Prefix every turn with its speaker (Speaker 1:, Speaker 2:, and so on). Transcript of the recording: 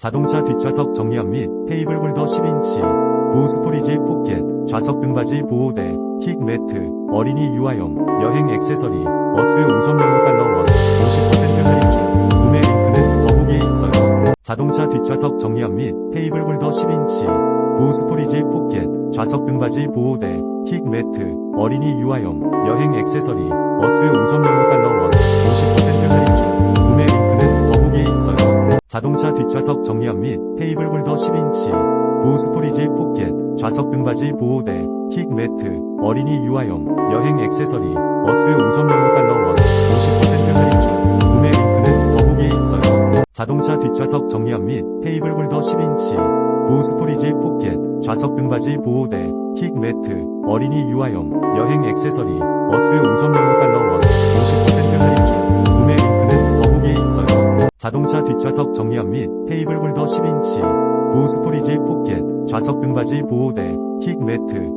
Speaker 1: 자동차 뒷좌석 정리함 및 테이블 홀더 10인치, 고 스토리지 포켓, 좌석 등받이 보호대, 킥 매트, 어린이 유아용, 여행 액세서리, 어스 5.05달러 원, 50% 할인 중, 구매 링크는 더보기에 있어요. 자동차 뒷좌석 정리함 및 테이블 홀더 10인치, 고 스토리지 포켓, 좌석 등받이 보호대, 킥 매트, 어린이 유아용, 여행 액세서리, 어스 5.05달러 원, 자동차 뒷좌석 정리함 및 테이블 홀더 10인치, 고 스토리지 포켓, 좌석 등받이 보호대, 킥 매트, 어린이 유아용, 여행 액세서리, 어스 5.05달러 원, 50% 할인 중, 구매 링크는 더보기에 있어요. 자동차 뒷좌석 정리함 및 테이블 홀더 10인치, 고 스토리지 포켓, 좌석 등받이 보호대, 킥 매트, 어린이 유아용, 여행 액세서리, 어스 5.05 자동차 뒷좌석 정리함 및 테이블 홀더 10인치, 고 스토리지 포켓, 좌석 등받이 보호대, 킥 매트,